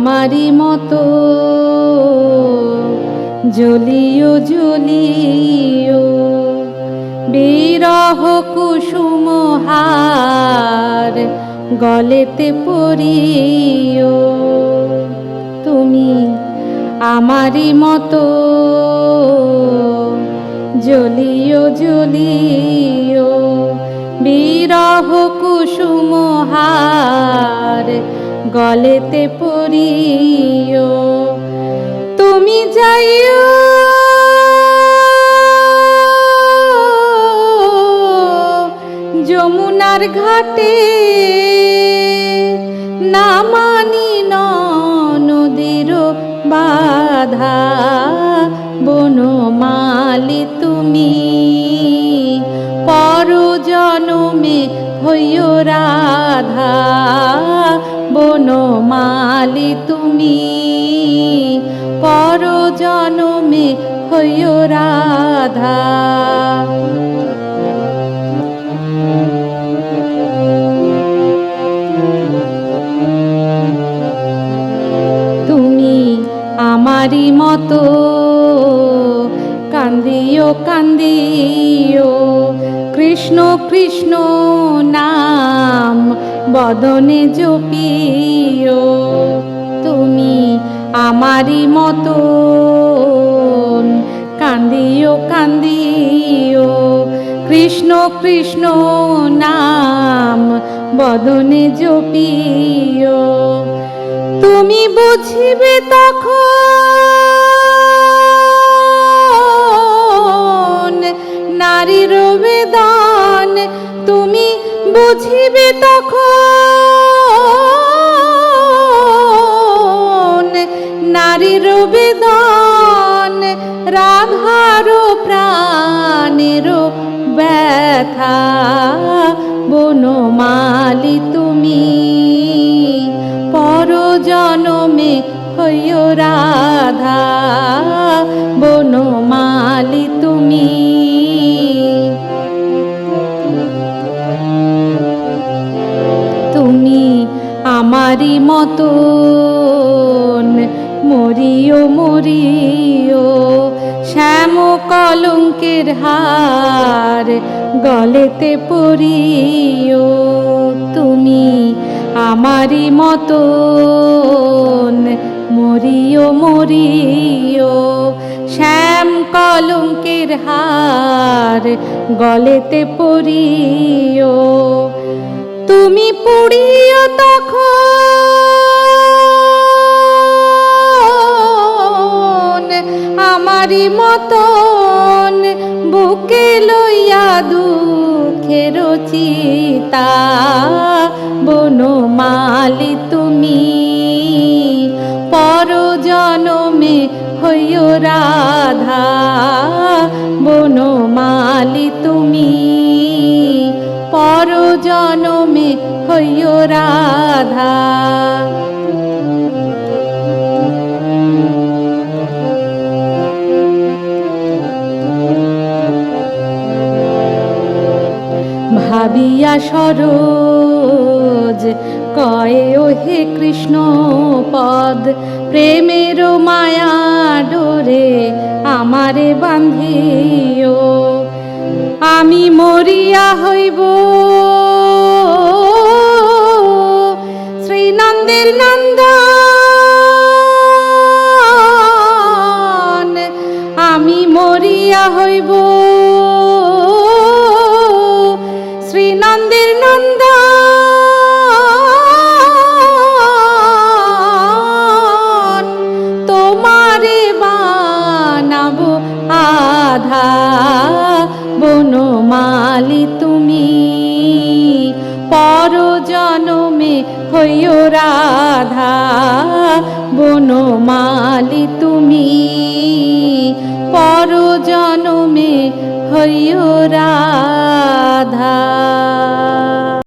আমারই মতো। জ্বলিও জ্বলিও। বিরহ কুসুম হার গলেতে পরিও তুমি আমারই মতো। জ্বলিও জ্বলিও। বিরহ কুসুম হার গলেতে পরিও তুমি যাইও। যমুনার ঘাটে না মানি নদীর বাধা। রাধা বনমালি তুমি। পর জনমে হইও রাধা। তুমি আমারই মতো, কান্দিও কান্দিও, কৃষ্ণ কৃষ্ণ নাম বদনে জপিও, তুমি আমারই মতো কান্দিও কান্দিও, কৃষ্ণ কৃষ্ণ নাম বদনে জপিও। তুমি বুঝিবে তখন বুঝিবে তখন নারীর বেদন রাধার প্রাণের ব্যথা। বনমালি তুমি পর জনমে হইও রাধা। আমারই মতন, মরিও মরিও, শ্যাম কলঙ্কের হার গলেতে পরিও। তুমি আমারই মতন, মরিও মরিও, শ্যাম কলঙ্কের হার গলেতে পরিও। তুমি পুড়িও তখন আমারই মতন বুকে লইয়া দুঃখের চিতা বনমালি ভাবিয়া সরোজ, কয়ে ও হে কৃষ্ণ পদ, প্রেমের মায়া ডোরে আমারে বান্ধিও আমি মরিয়া হইব। শ্রীনন্দের নন্দন, আমি মরিয়া হইব। বনমালি তুমি পর জনমে হইও রাধা বনমালি।